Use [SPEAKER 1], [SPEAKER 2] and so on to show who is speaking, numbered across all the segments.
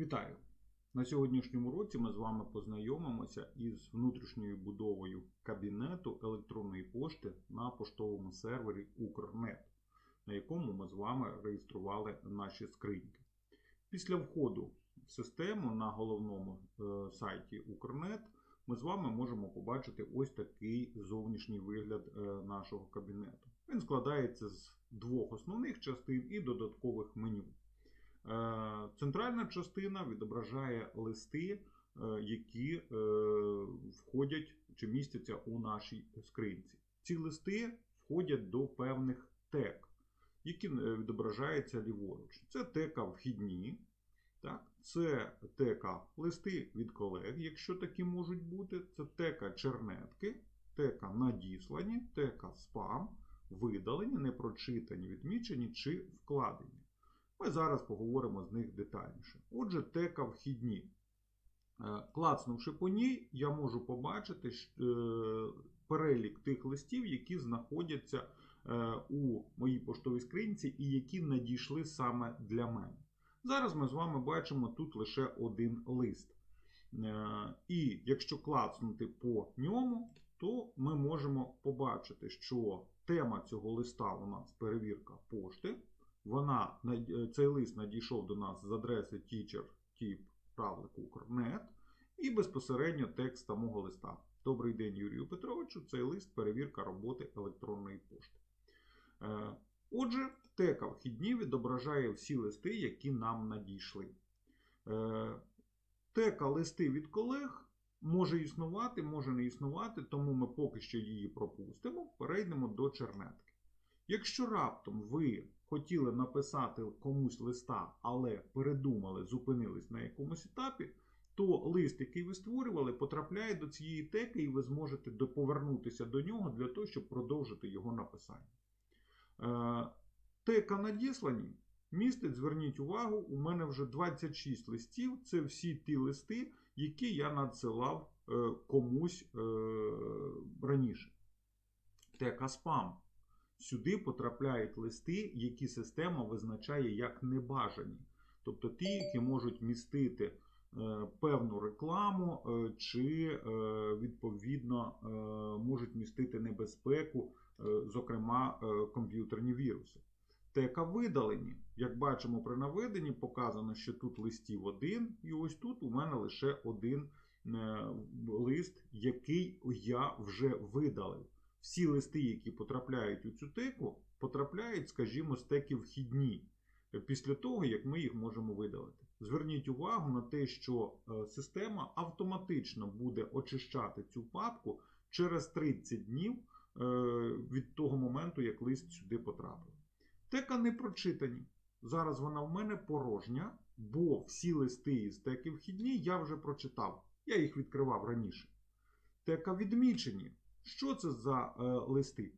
[SPEAKER 1] Вітаю! На сьогоднішньому році ми з вами познайомимося із внутрішньою будовою кабінету електронної пошти на поштовому сервері Укрнет, на якому ми з вами реєстрували наші скриньки. Після входу в систему на головному е, сайті Укрнет ми з вами можемо побачити ось такий зовнішній вигляд е, нашого кабінету. Він складається з двох основних частин і додаткових меню. Е, Центральна частина відображає листи, е, які е, входять чи містяться у нашій скринці. Ці листи входять до певних тег, які відображаються ліворуч. Це тека вхідні, так? це тека листи від колег, якщо такі можуть бути, це тека чернетки, тека надіслані, тека спам, видалені, непрочитані, відмічені чи вкладені. Ми зараз поговоримо з них детальніше. Отже, тека вхідні. Е, Клацнувши по ній, я можу побачити е, перелік тих листів, які знаходяться е, у моїй поштовій скринці і які надійшли саме для мене. Зараз ми з вами бачимо тут лише один лист. І якщо клацнути по ньому, то ми можемо побачити, що тема цього листа у нас перевірка пошти. Вона, е, цей лист надійшов до нас з адреси teacher.tip.укрнет і безпосередньо текст самого листа. Добрий день, Юрію Петровичу. Цей лист перевірка роботи електронної пошти. Е, Отже, тека вхідні відображає всі листи, які нам надійшли. Е, Тека листи від колег може існувати, може не існувати, тому ми поки що її пропустимо, перейдемо до чернетки. Якщо раптом ви хотіли написати комусь листа, але передумали, зупинились на якомусь етапі, то лист, який ви створювали, потрапляє до цієї теки, і ви зможете повернутися до нього для того, щоб продовжити його написання. Е, Тека надіслані містить, зверніть увагу, у мене вже 26 листів. Це всі ті листи, які я надсилав е, комусь е, раніше. Тека спам. Сюди потрапляють листи, які система визначає як небажані. Тобто ті, які можуть містити е, певну рекламу, е, чи е, відповідно можуть містити небезпеку, зокрема комп'ютерні віруси. Тека видалені. Як бачимо при наведенні, показано, що тут листів один, і ось тут у мене лише один лист, який я вже видалив. Всі листи, які потрапляють у цю теку, потрапляють, скажімо, з теки вхідні е, після того, як ми їх можемо видалити. Зверніть увагу на те, що е, система автоматично буде очищати цю папку через 30 днів е, від того моменту, як лист сюди потрапив. Тека не прочитані. Зараз вона в мене порожня, бо всі листи із теки вхідні я вже прочитав. Я їх відкривав раніше. Тека відмічені. Що це за е, листи?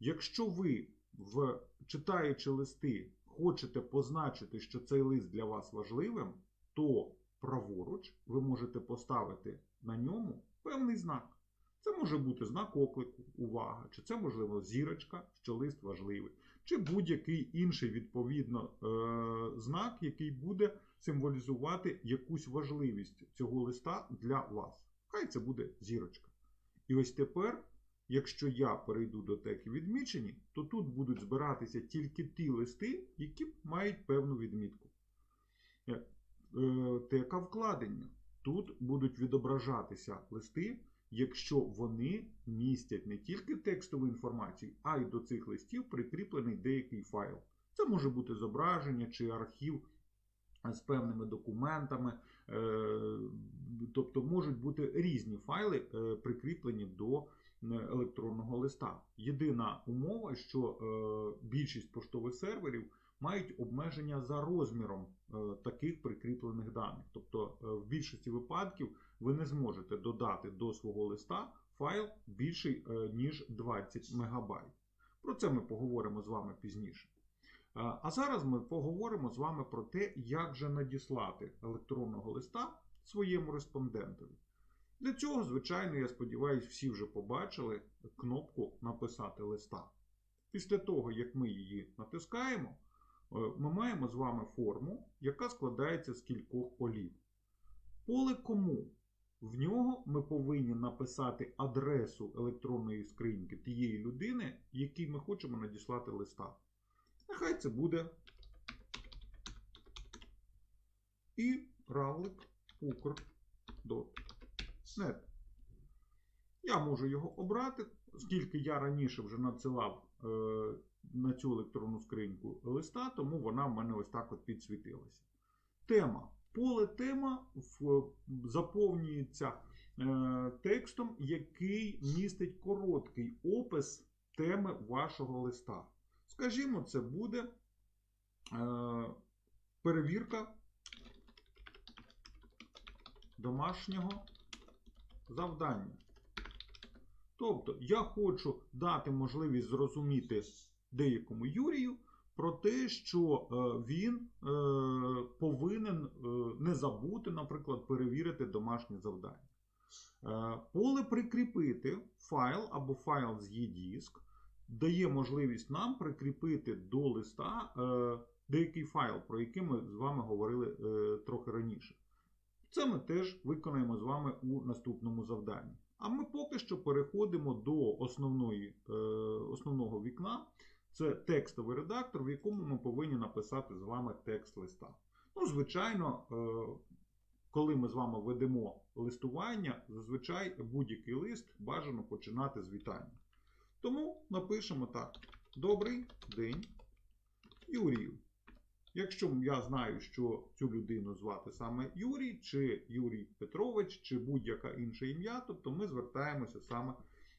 [SPEAKER 1] Якщо ви, в, читаючи листи, хочете позначити, що цей лист для вас важливим, то праворуч ви можете поставити на ньому певний знак. Це може бути знак оклику, увага, чи це, можливо, зірочка, що лист важливий, чи будь-який інший відповідно е, знак, який буде символізувати якусь важливість цього листа для вас. Хай це буде зірочка. І ось тепер, якщо я перейду до теки відмічені, то тут будуть збиратися тільки ті листи, які мають певну відмітку. Е, Тека вкладення. Тут будуть відображатися листи, якщо вони містять не тільки текстову інформацію, а й до цих листів прикріплений деякий файл. Це може бути зображення чи архів з певними документами, е, тобто можуть бути різні файли е, прикріплені до е, електронного листа. Єдина умова, що більшість поштових серверів мають обмеження за розміром таких прикріплених даних. Тобто, в більшості випадків ви не зможете додати до свого листа файл більший ніж 20 МБ. Про це ми поговоримо з вами пізніше. А а зараз ми поговоримо з вами про те, як же надіслати електронного листа своєму респондентові. Для цього, звичайно, я сподіваюся, всі вже побачили кнопку Написати листа. Після того, як ми її натискаємо, ми маємо з вами форму, яка складається з кількох полів. Поле кому? В нього ми повинні написати адресу електронної скриньки тієї людини, якій ми хочемо надіслати листа. Нехай це буде і равлик ukr.net. Я можу його обрати, оскільки я раніше вже надсилав е, на цю електронну скриньку листа, тому вона в мене ось так от підсвітилася. Тема. Поле тема в, заповнюється е, текстом, який містить короткий опис теми вашого листа. Скажімо, це буде е, перевірка домашнього завдання. Тобто, я хочу дати можливість зрозуміти деякому Юрію про те, що е, він е, повинен не забути, наприклад, перевірити домашнє завдання. Поле прикріпити файл або файл з e-диск дає можливість нам прикріпити до листа е, деякий файл, про який ми з вами говорили е, трохи раніше. Це ми теж виконаємо з вами у наступному завданні. А ми поки що переходимо до основної, е, основного вікна. Це текстовий редактор, в якому ми повинні написати з вами текст листа. Ну, звичайно, коли ми з вами ведемо листування, зазвичай будь-який лист бажано починати з вітання. Тому напишемо так: Добрий день, Юрію. Якщо я знаю, що цю людину звати саме Юрій, чи Юрій Петрович, чи будь-яке інше ім'я, тобто ми звертаємося саме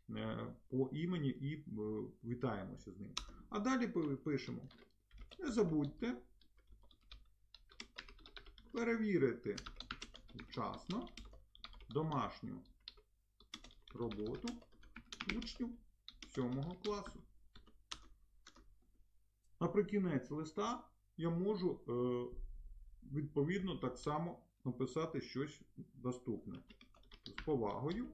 [SPEAKER 1] е, по імені і е, вітаємося з ним. А далі пишемо: не забудьте перевірити вчасно домашню роботу учнів 7 класу. Наприкінець листа я можу е, відповідно так само написати щось доступне. З повагою.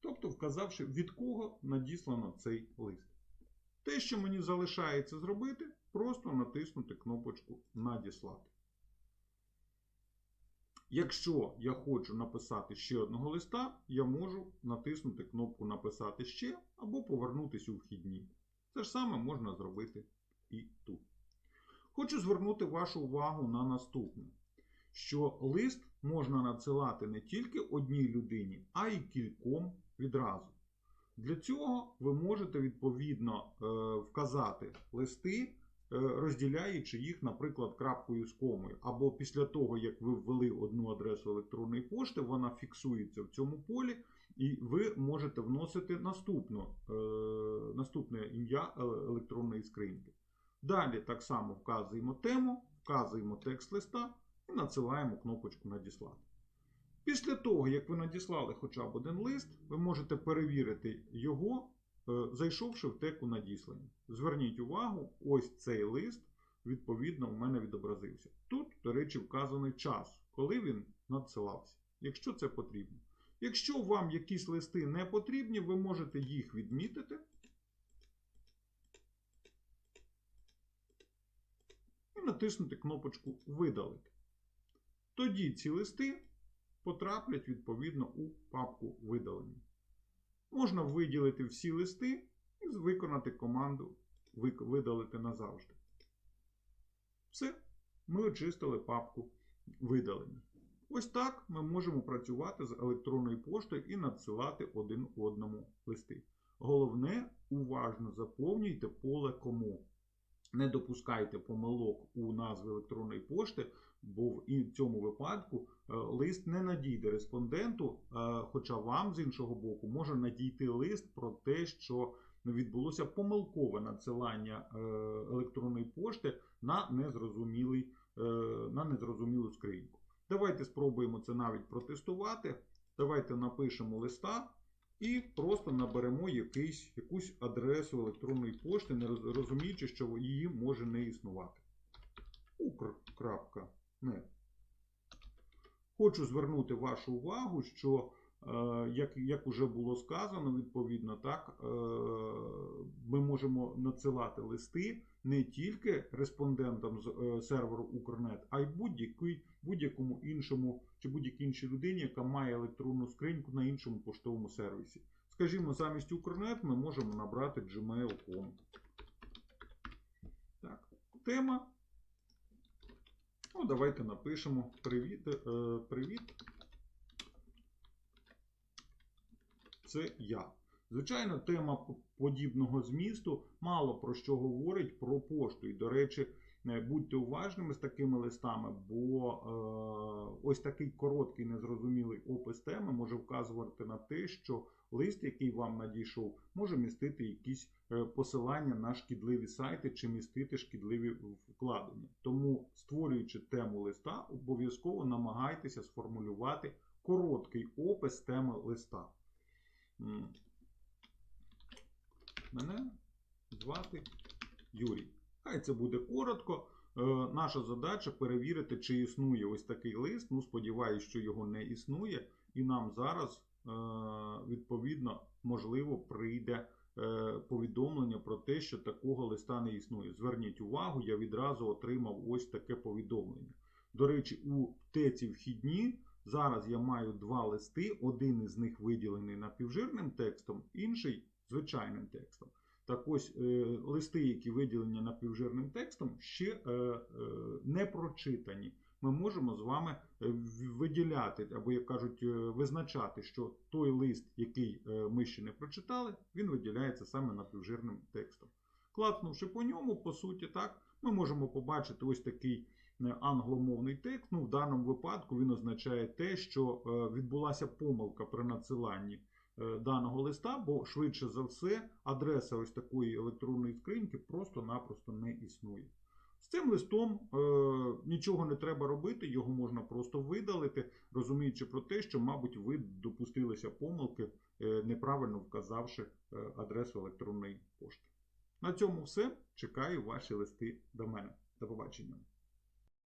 [SPEAKER 1] Тобто вказавши, від кого надіслано цей лист. Те, що мені залишається зробити, просто натиснути кнопочку Надіслати. Якщо я хочу написати ще одного листа, я можу натиснути кнопку Написати ще або повернутися у вхідні. Це ж саме можна зробити і тут. Хочу звернути вашу увагу на наступне: що лист можна надсилати не тільки одній людині, а й кільком відразу. Для цього ви можете відповідно е, вказати листи. Розділяючи їх, наприклад, крапкою з комою. Або після того, як ви ввели одну адресу електронної пошти, вона фіксується в цьому полі, і ви можете вносити наступну, е, наступне ім'я електронної скриньки. Далі так само вказуємо тему, вказуємо текст листа і надсилаємо кнопочку Надіслати. Після того, як ви надіслали хоча б один лист, ви можете перевірити його. Зайшовши в теку надіслання. Зверніть увагу, ось цей лист, відповідно, у мене відобразився. Тут, до речі, вказаний час, коли він надсилався, якщо це потрібно. Якщо вам якісь листи не потрібні, ви можете їх відмітити і натиснути кнопочку Видалити. Тоді ці листи потраплять відповідно у папку видалення. Можна виділити всі листи і виконати команду видалити назавжди. Все, ми очистили папку видалення. Ось так ми можемо працювати з електронною поштою і надсилати один одному листи. Головне, уважно заповнюйте поле кому. Не допускайте помилок у назві електронної пошти, бо в цьому випадку е, лист не надійде респонденту, е, хоча вам з іншого боку може надійти лист про те, що відбулося помилкове надсилання е, електронної пошти на незрозумілий, на незрозумілу скриньку. Давайте спробуємо це навіть протестувати. Давайте напишемо листа. І просто наберемо якийсь, якусь адресу електронної пошти, не розуміючи, що її може не існувати. Укр.нет. Хочу звернути вашу увагу, що Як, як уже було сказано, відповідно, так, е, ми можемо надсилати листи не тільки респондентам з е, серверу Укрнет, а й будь-якому іншому чи будь-якій іншій людині, яка має електронну скриньку на іншому поштовому сервісі. Скажімо, замість Укрнет ми можемо набрати gmail.com. Так, тема. Ну, давайте напишемо привіт. Е, привіт. Це я. Звичайно, тема подібного змісту мало про що говорить про пошту. І, до речі, е, будьте уважними з такими листами, бо е, ось такий короткий незрозумілий опис теми може вказувати на те, що лист, який вам надійшов, може містити якісь е, посилання на шкідливі сайти чи містити шкідливі вкладення. Тому, створюючи тему листа, обов'язково намагайтеся сформулювати короткий опис теми листа. Мене звати Юрій. Хай це буде коротко. Е, Наша задача перевірити, чи існує ось такий лист. Ну, сподіваюся, що його не існує, і нам зараз, е, відповідно, можливо, прийде е, повідомлення про те, що такого листа не існує. Зверніть увагу, я відразу отримав ось таке повідомлення. До речі, у теці вхідні зараз я маю два листи, один із них виділений напівжирним текстом, інший звичайним текстом. Так ось е, листи, які виділені напівжирним текстом, ще е, е, не прочитані. Ми можемо з вами виділяти, або, як кажуть, визначати, що той лист, який ми ще не прочитали, він виділяється саме напівжирним текстом. Клацнувши по ньому, по суті, так, ми можемо побачити ось такий англомовний текст. Ну, в даному випадку він означає те, що е, відбулася помилка при надсиланні е, даного листа, бо швидше за все адреса ось такої електронної скриньки просто-напросто не існує. З цим листом е, нічого не треба робити, його можна просто видалити, розуміючи про те, що, мабуть, ви допустилися помилки, е, неправильно вказавши е, адресу електронної пошти. На цьому все. Чекаю ваші листи до мене. До побачення.